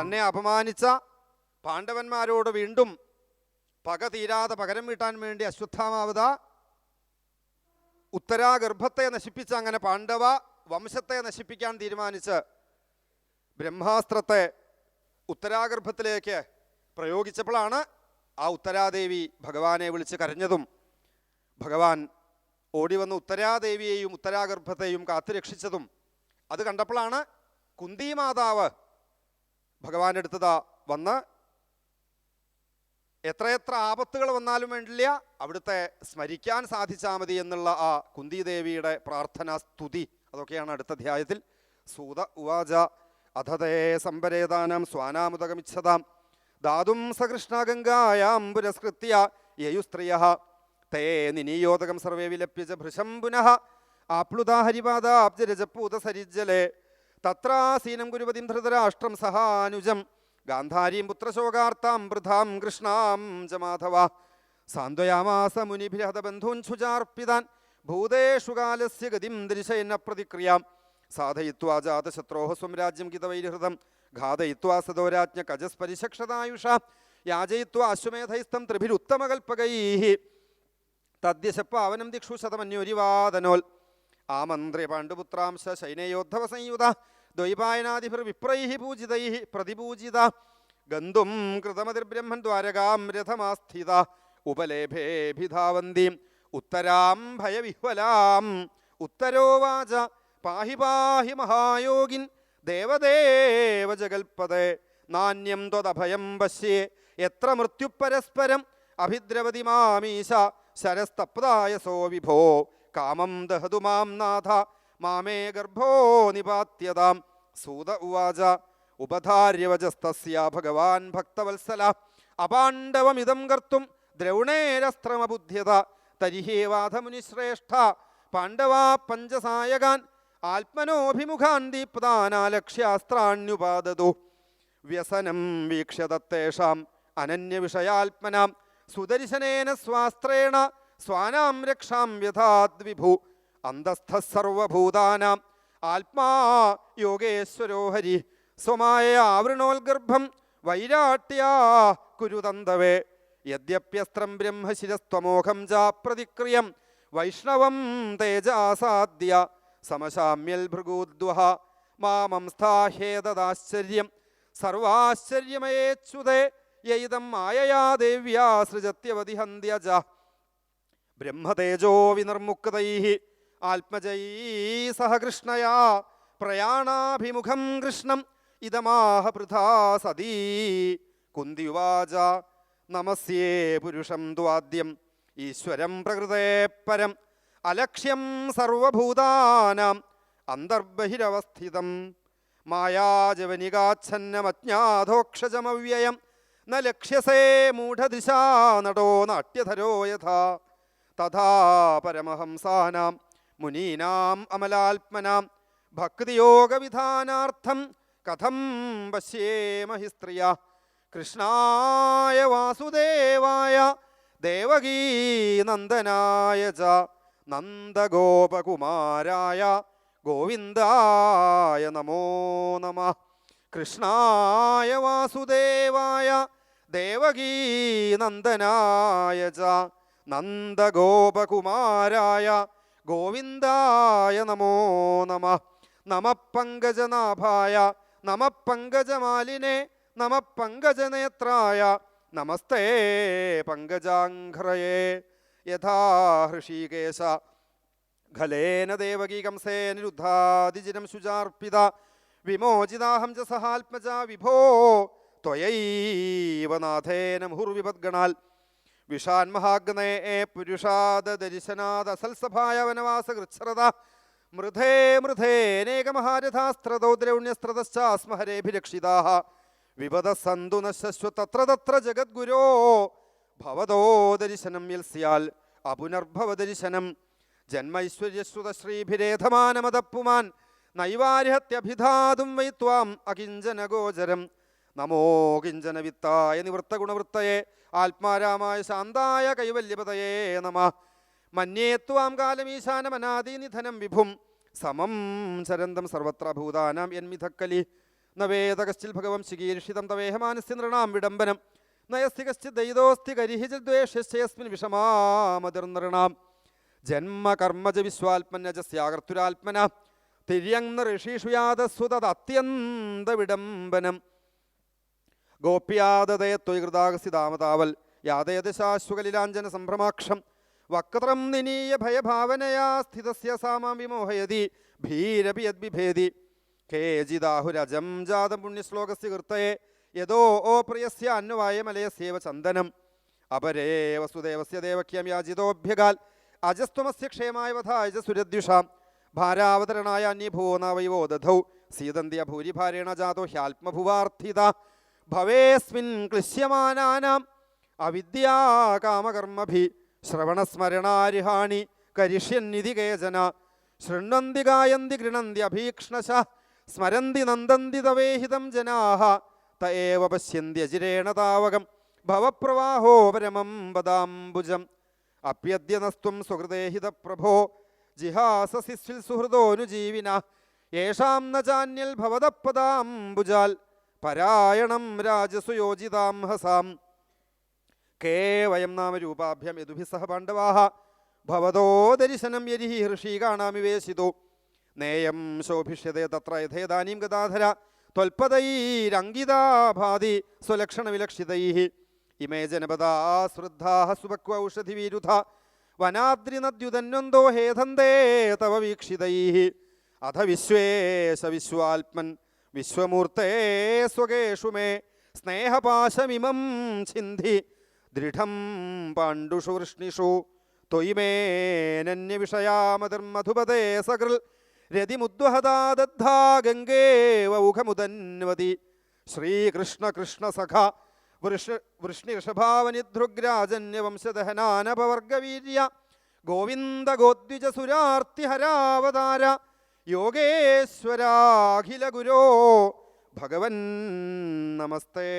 തന്നെ അപമാനിച്ച പാണ്ഡവന്മാരോട് വീണ്ടും പക തീരാതെ പകരം വീട്ടാൻ വേണ്ടി അശ്വത്ഥാമാവത ഉത്തരാഗർഭത്തെ നശിപ്പിച്ച അങ്ങനെ പാണ്ഡവ വംശത്തെ നശിപ്പിക്കാൻ തീരുമാനിച്ച് ബ്രഹ്മാസ്ത്രത്തെ ഉത്തരാഗർഭത്തിലേക്ക് പ്രയോഗിച്ചപ്പോഴാണ് ആ ഉത്തരാദേവി ഭഗവാനെ വിളിച്ച് കരഞ്ഞതും ഭഗവാൻ ഓടിവന്ന ഉത്തരാദേവിയെയും ഉത്തരാഗർഭത്തെയും കാത്തുരക്ഷിച്ചതും. അത് കണ്ടപ്പോഴാണ് കുന്തി മാതാവ് ഭഗവാന്റെ അടുത്ത് വന്ന് എത്രയെത്ര ആപത്തുകൾ വന്നാലും വേണ്ടില്ല അവിടുത്തെ സ്മരിക്കാൻ സാധിച്ചാൽ മതി എന്നുള്ള ആ കുന്തിദേവിയുടെ പ്രാർത്ഥനാ സ്തുതി. അതൊക്കെയാണ് അടുത്ത അധ്യായത്തിൽ. സൂത ഉവാച അധതേ സംപരേതാനാം സ്വാനാമുദകമിച്ഛതാം ധാതും സകൃഷ്ണഗംഗായാം പുരസ്കൃത്യ യയുസ്ത്രിയ. തേ നിനീയോദകം സർവേ വിലപ്യജ ഭൃശം പുനഃ. ആപ്ലുതാ ഹരിപാദാബ്ജരജപൂതസരിജ്ജലെ തത്രാസീനം ഗുരുപതിം ധൃതരാഷ്ട്രം സഹാനുജം ഗാന്ധാരീം പുത്രശോകാർത്താം വൃഥാം കൃഷ്ണാം ച മാധവ. സാന്ത്വയാമാസ മുനിഭിരഹതബന്ധൂൻ ഛുചാർപ്പിതാൻ ഭൂതേഷു കാലസ്യ ഗതിം ദൃശയന്ന പ്രതിക്രിയാം. സാധയിത്വാ ജാതശത്രോഹ സ്വം രാജ്യം ഗിതവൈരഹൃതം ഘാതയിത്വാ സദോരാജ്ഞ കജസ്പരിശക്ഷതായുഷ യാജയിത്വാ അശ്വമേധൈസ്തം ത്രിഭിരുത്തമകൽപ്പകൈ. തദ്യശപ്പാവനം ദിക്ഷു ശതമന്യോരിവാദനോൽ ആമന്ത്രി പാണ്ഡുപുത്രാംശ ശൈനയോദ്ധവ സംയുത ദ്വൈപായനാദിഭിർ വിപ്രൈ പൂജിതൈ പ്രതിപൂജിത ഗന്ധും കൃതമതിർബ്രഹ്മൻ ദ്വാരകാം രഥമാസ്ഥിത ഉപലേഭേഭിധാവന്തി ഉത്തരാം ഭയവിഹ്വലാം ഉത്തരോവാച പാഹി പാഹി മഹായോഗിൻ ദേവദേവ ജഗൽപദേ നാണ്യം ത്വദഭയം പശ്യേ എത്ര മൃത്യുപരസ്പരം അഭിദ്രവതി മാമീശ ശരസ്തപ്തായ സോ വിഭോ കാമം ദഹതു മാം നാഥ മാമേ ഗർഭോ നിപാത്യതാം. സൂത ഉവാച ഉപധാര്യവചസ്തസ്യ ഭഗവാൻ ഭക്തവത്സല. അപാണ്ഡവമിതം കർത്തും ദ്രൗണേരസ്ത്രമബുദ്ധ്യത തരിഹേവാധമുനിശ്രേഷ്ഠ പാണ്ഡവാ പഞ്ചസായകാൻ ആത്മനോഭിമുഖാൻ ദീപ്താനാലക്ഷ്യാസ്ത്രാണ്യുപാദതു. വ്യസനം വീക്ഷ്യതത്തേഷാം അനന്യവിഷയാത്മനാം. സുദർശനേന സ്വാസ്ത്രേണ സ്വാനാം രക്ഷാം വ്യഥാദ്വിഭു അന്തസ്ഥ സർവഭൂതാനാം. ആത്മാ യോഗേശ്വരോ ഹരി. സ്വമായ ആവൃണോൽഗർഭം വൈരാട്യാ കുരുതന്തവേ. യദ്യപ്യസ്ത്രം ബ്രഹ്മശിരസ്ത്വമോഹം ചാ പ്രതിക്രിയം. വൈഷ്ണവം തേജാസാദ്യ. സമശാമ്യൽ ഭൃഗൂദ്വഹ. മാമംസ്ഥാഹേതദാശ്ചര്യം സർവാശ്ചര്യമയേച്യുതേ യൈതം മായയാ ദേവ്യാ സൃജത്യവതി ഹന്ത്യജ ബ്രഹ്മതേജോ വിനിർമുക്തൈ. ആത്മജൈ സഹ കൃഷ്ണയാ. പ്രയാണാഭിമുഖം കൃഷ്ണം. ഇതമാഹ പൃഥാ സതീ. കുന്തിവാച നമസ്യേ പുരുഷം ദ്വാദ്യം ഈശ്വരം പ്രകൃതേ പരം. അലക്ഷ്യം സർവഭൂതാനാം. അന്തർബഹിരവസ്ഥിതം. മായാജവനികാച്ഛന്നമജ്ഞാധോക്ഷജമവ്യയം ന ലക്ഷ്യസേ മൂഢദിശാ നടോ നാട്യധരോ യഥാ. തഥാ പരമഹംസാനാം മുനീനാം അമലാത്മനാം. ഭക്തിയോഗവിധാനാർത്ഥം കഥം പശ്യേമഹി സ്ത്രീയ കൃഷ്ണായ വാസുദേവായ ദേവകീനന്ദനായ ച നന്ദഗോപകുമാരായ ഗോവിന്ദായ നമോ നമ. കൃഷ്ണായ വാസുദേവായ ദേവകീനന്ദനായ ച നന്ദഗോപകുമാരായ ഗോവിന്ദായ നമോ നമ. നമ പങ്കജനാഭായ നമ പങ്കജമാലിനെ നമ പങ്കജനേത്രായ നമസ്തേ പങ്കജാഘ്രയേ. യഥാ ഹൃഷീകേശ ഖലേന ദേവകീ കംസേനിരുദ്ധാതിജിനം ശുചാർപ്പിത വിമോചിതാഹം ച സഹാത്മജ വിഭോ ത്വയൈവ നാഥേന മുഹുർവിപദ്ഗണാൽ വിഷാൻ അസൽസഭായ പുരുഷാദർശനാദസൽസഭായ മൃഥേ മൃധേ മൃധേനേകമഹാരഥാസ്ത്രതോ ദ്രൗണ്യസ്ത്രതശ്ചാസ്മഹരേഭിരക്ഷിതാ വിപദ സന്തു നശ്വ തത്ര തത്ര ജഗദ്ഗുരോ. ഭവതോ ദരിശനം യൽസ്യാൽ. അപുനർഭവദർശനം ജന്മൈശ്വര്യശ്രുതശ്രീഭിരേധമാനമതപ്പുമാൻ. നൈവാര്യഹത്യഭിധാതും വൈ ത്വാം വൈത്വാം ഗോചരം നമോ കിഞ്ചന വിത്തായ നിവൃത്തഗുണവൃത്തയെ. ആത്മാരാമായ ശാന്തായ കൈവല്യപതയേ നമ. മന്യേ ത്വാം കാലമീശാനമനാദീനിധനം വിഭും. സമം ചരന്തം സർവത്ര ഭൂതാനാം യന്മിഥക്കലി നവേദ കശ്ചിൽ ഭഗവം ശികീർഷിതം തവേഹമാനസ്യ നൃണാം വിടംബനം നയസ്തി കശ്ചിത് ദൈതോസ്തി കരിഹിചദ്വേഷസ്യസ്മിൻ വിഷമാമതിർനൃണാം. ജന്മ കർമ്മജ വിശ്വാത്മനജസ്യാകർത്തുരാത്മന തിര്യങ് ഋഷീഷു യാതസ്വതത് അത്യന്ത താമതാവൽ യാതയദശാശ്വകലിലാഞ്ജന സംഭ്രമാക്ഷം. വക്രം നിനീയ ഭയഭാവനയാ സ്ഥിതസ്യ സാമാം വിമോഹയതി ഭീരപി യദ്ബിഭേദി കേജിദാഹുരജം ജാതം പുണ്യശ്ലോകസ്യ കൃത്തയെ യഥോ ഓ പ്രിയസ്യ അന്വവായ മലയസ്യേവ ചന്ദനം. അപരേ വസുദേവസ്യ ദേവക്യം യാചിതോഭ്യകാൽ അജസ്ത്വമസ്യ ക്ഷേമായ വധായജ സുരദ്യുഷാം ഭാരാവതരണായ അന്യഭൂവനാവൈവോ ദധൗ സീതന്ത്യ ഭൂരിഭാരേണ ജാതോ ഹ്യാത്മഭുവാർത്ഥിത. ഭവേസ്മിൻ ക്ലിശ്യമാനാനാം അവിദ്യാകാമകർമ്മഭി ശ്രവണസ്മരണാരിഹാണി കരിഷ്യന്നിധി കേചന ശൃണ്വന്തി ഗായന്തി ഗൃണന്തി അഭീക്ഷ്ണശ സ്മരന്തി നന്ദന്തി തവേഹിതം ജനാഹ ത പശ്യന്തി അജിരേണ താവകം ഭവപ്രവാഹോ പരമം പദാംബുജം അപ്യദ്യനസ്ത്വം സുഹൃദേഹിത പ്രഭോ ജിഹാസസിസ്വിൽ സുഹൃദോനുജീവിന യേഷാം ന ചാന്യൽ ഭവതപ്പദാംബുജാൽ പരായണം രാജസുയോജിതാം ഹസാം. കേ വയം നാമ രൂപാഭ്യം യദുഭിസഹ പാണ്ഡവാഹ ഭവതോ ദർശനം യരിഹി ഹൃഷീകാണാമിവേശിതോ നേയം ശോഭിഷ്യതേ തത്ര യഥേദാനീം ഗതാധര ത്വൽപതൈരംഗിതാഭാതി സ്വലക്ഷണവിലക്ഷിതൈ. ഇമേ ജനപദാ ശ്രദ്ധാः സുഭക്വ ഔഷധിവിരുധ വനാദ്രിനദ്യുതന്വന്തോ ഹേധന്തേ തവ വീക്ഷിതൈ. അധ വിശ്വേശ വിശ്വാത്മൻ വിശ്വമൂർത്തേ സ്വകേഷു മേ. സ്നേഹപാശമിമം ചിന്തി. ദൃഢം പാണ്ഡുഷു വൃഷ്ണിഷു. തൊയ്മേനന്യ മേനന്യവിഷയാമതിർമധുപതേ സകൃൽ. രതിമുദ്വഹദാദദ്ധാ ദദ്ധാ ഗംഗേവ ഊഖമുദന്വതി. ശ്രീകൃഷ്ണ കൃഷ്ണ സഖ. വൃഷ വൃഷ്ണിഋഷഭാവനിധൃഗ്രാജന്യവംശദഹനാനപവർഗവീര്യ ഗോവിന്ദ ഗോവിന്ദഗോദ്വിജസുരാർത്തിഹരാവതാര സുരാർത്തിഹരാവതാര യോഗേശ്വരാഖില ഗുരോ ഭഗവൻ നമസ്തേ.